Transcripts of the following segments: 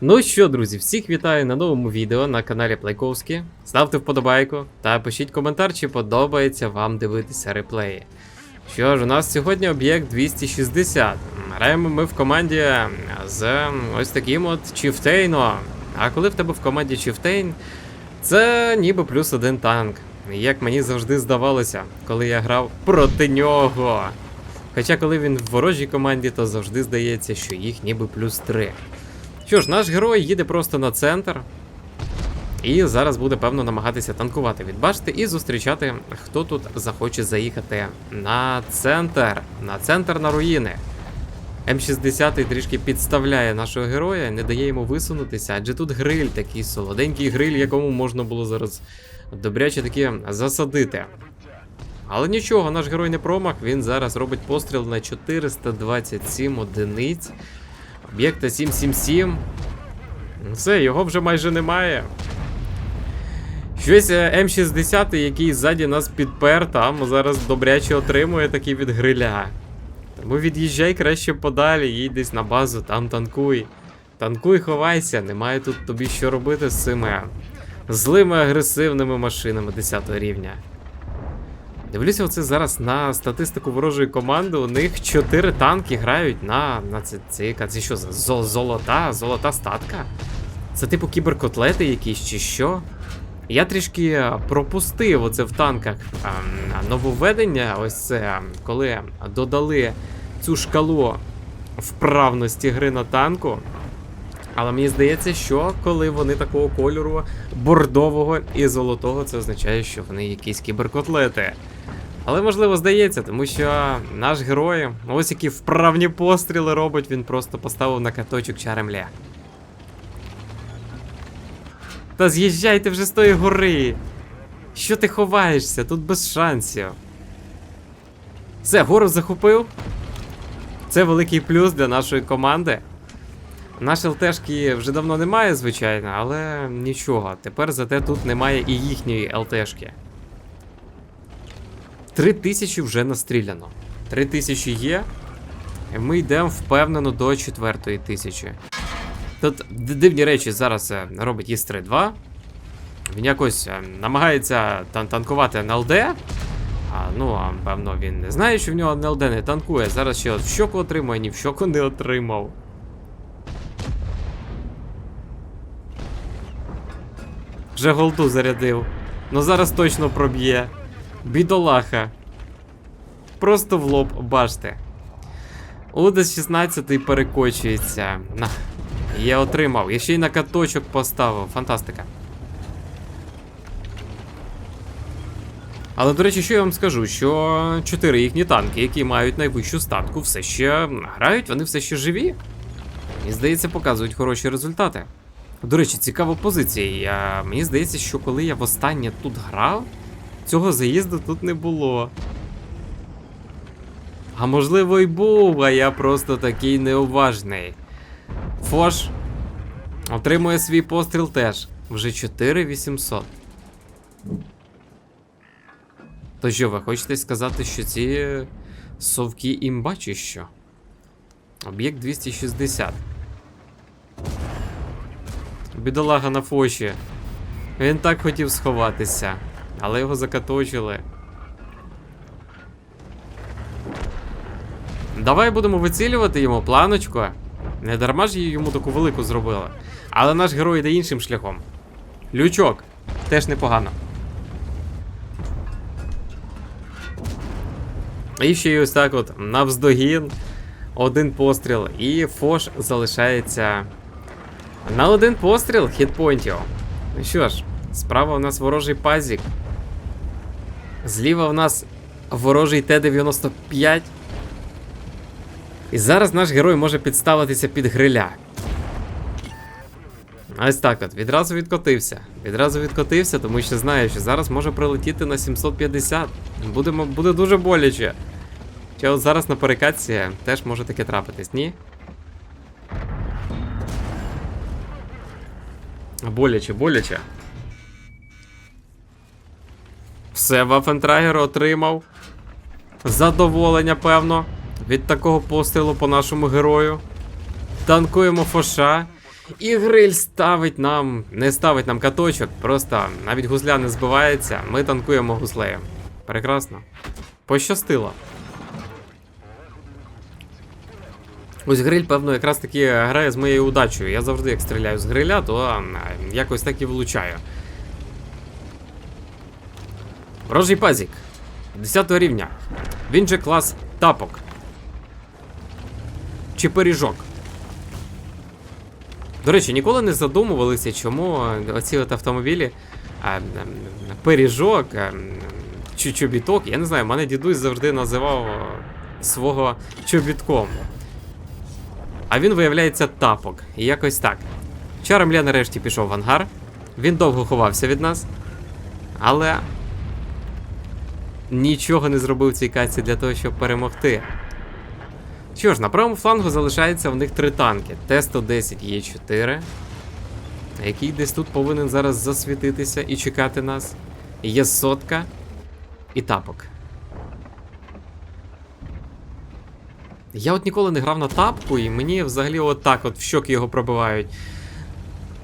Ну що, друзі, всіх вітаю на новому відео на каналі Плейковський. Ставте вподобайку та пишіть коментар, чи подобається вам дивитися реплеї. Що ж, у нас сьогодні об'єкт 260. Граємо ми в команді з ось таким от Чіфтейно. А коли в тебе в команді Чіфтейн, це ніби плюс один танк. Як мені завжди здавалося, коли я грав проти нього. Хоча коли він в ворожій команді, то завжди здається, що їх ніби плюс 3. Що ж, наш герой їде просто на центр. І зараз буде, певно, намагатися танкувати від башти і зустрічати, хто тут захоче заїхати на центр. На центр на руїни. М60 трішки підставляє нашого героя, не дає йому висунутися, адже тут гриль, такий солоденький гриль, якому можна було зараз добряче таки засадити. Але нічого, наш герой не промах, він зараз робить постріл на 427 одиниць. Об'єкта 777. Ну Все, його вже майже немає. Щось е, М60, який ззаді нас підпер, там зараз добряче отримує такий від гриля. Тому від'їжджай краще подалі, їдь десь на базу, там танкуй. Танкуй, ховайся, немає тут тобі що робити з цими злими агресивними машинами 10 рівня. Дивлюся оце зараз на статистику ворожої команди. У них 4 танки грають на. на це, це це що за зо- золота, золота статка? Це типу кіберкотлети якісь чи що? Я трішки пропустив оце в танках ем, нововведення. Ось це, ем, коли додали цю шкалу вправності гри на танку. Але мені здається, що коли вони такого кольору бордового і золотого, це означає, що вони якісь кіберкотлети. Але можливо здається, тому що наш герой, ось які вправні постріли робить, він просто поставив на каточок чаремля. Та з'їжджайте вже з тої гори. Що ти ховаєшся? Тут без шансів. Все, гору захопив. Це великий плюс для нашої команди. Наш ЛТшки вже давно немає, звичайно, але нічого. Тепер зате тут немає і їхньої ЛТшки. Три тисячі вже настріляно. Три тисячі є. І ми йдемо впевнено до четвертої тисячі. Тут дивні речі зараз е, робить Іс-3-2. Він якось е, намагається тан- танкувати на ЛД. А, ну, а певно, він не знає, що в нього на ЛД не танкує. Зараз ще от в щоку отримує, ні в щоку не отримав. Вже голду зарядив. Ну зараз точно проб'є. Бідолаха. Просто в лоб, бачте. Удас 16 перекочується. На. Я отримав. Я ще й на каточок поставив. Фантастика. Але, до речі, що я вам скажу, що чотири їхні танки, які мають найвищу статку, все ще грають, вони все ще живі. Мені здається, показують хороші результати. До речі, цікава позиція. Я... Мені здається, що коли я востаннє тут грав, цього заїзду тут не було. А можливо й був, а я просто такий неуважний. Фош отримує свій постріл теж. Вже 4800. То що, ви хочете сказати, що ці совки імба чи що? Об'єкт 260. Бідолага на фоші. Він так хотів сховатися, але його закаточили. Давай будемо вицілювати йому планочку. Не дарма ж її йому таку велику зробили. Але наш герой йде іншим шляхом. Лючок. Теж непогано. І ще й ось так от навздогін. Один постріл. І Фош залишається на один постріл хітпойнтів. Ну що ж, справа у нас ворожий пазік. Зліва у нас ворожий Т-95. І зараз наш герой може підставитися під гриля. Ось так от, відразу відкотився. Відразу відкотився, тому що знає, що зараз може прилетіти на 750. Будемо, буде дуже боляче. Чи от зараз на перекатці теж може таке трапитись, ні? Боляче, боляче. Все, Вафентрагер отримав. Задоволення, певно, від такого пострілу по нашому герою. Танкуємо фоша. І гриль ставить нам, не ставить нам каточок, просто навіть гузля не збивається, ми танкуємо гузлеєм. Прекрасно. Пощастило. Ось гриль, певно, якраз таки грає з моєю удачею. Я завжди, як стріляю з гриля, то якось так і влучаю. Ворожий пазік. 10 рівня. Він же клас тапок. Чи пиріжок. До речі, ніколи не задумувалися, чому е, оці от автомобілі м, пиріжок а, чи чобіток. Я не знаю, мене дідусь завжди називав е, свого чобітком. А він виявляється тапок. І якось так. Чаремля нарешті пішов в ангар. Він довго ховався від нас. Але нічого не зробив цій каці для того, щоб перемогти. Що ж, на правому флангу залишається в них три танки: Т-110 Є4, який десь тут повинен зараз засвітитися і чекати нас. Є сотка і тапок. Я от ніколи не грав на тапку, і мені взагалі от так от в щоки його пробивають.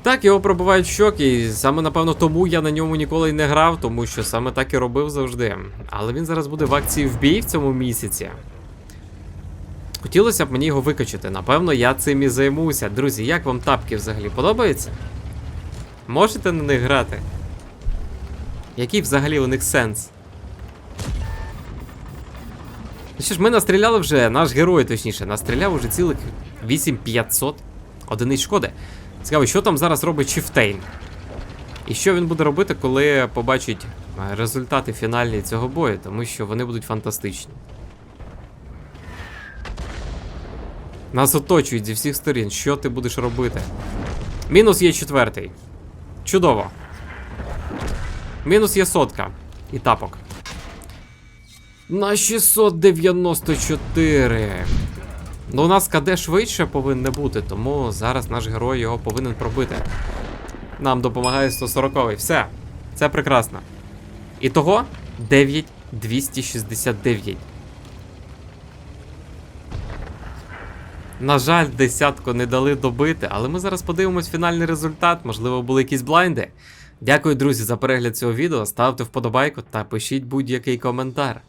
Так, його пробивають щоки, і саме напевно тому я на ньому ніколи й не грав, тому що саме так і робив завжди. Але він зараз буде в акції в бій в цьому місяці. Хотілося б мені його викачати. Напевно, я цим і займуся. Друзі, як вам тапки взагалі подобаються? Можете на них грати? Який взагалі у них сенс? Ну що ж, ми настріляли вже, наш герой, точніше, настріляв уже цілих 8500 одиниць шкоди. Цікаво, що там зараз робить Чіфтейн? І що він буде робити, коли побачить е, результати фінальні цього бою, тому що вони будуть фантастичні. Нас оточують зі всіх сторін. Що ти будеш робити? Мінус є четвертий. Чудово. Мінус є сотка. І тапок. На 694. Ну, у нас КД швидше повинне бути, тому зараз наш герой його повинен пробити. Нам допомагає 140-й. Все. Це прекрасно. І того 9269. На жаль, десятку не дали добити, але ми зараз подивимось фінальний результат. Можливо, були якісь блайнди. Дякую, друзі, за перегляд цього відео. Ставте вподобайку та пишіть будь-який коментар.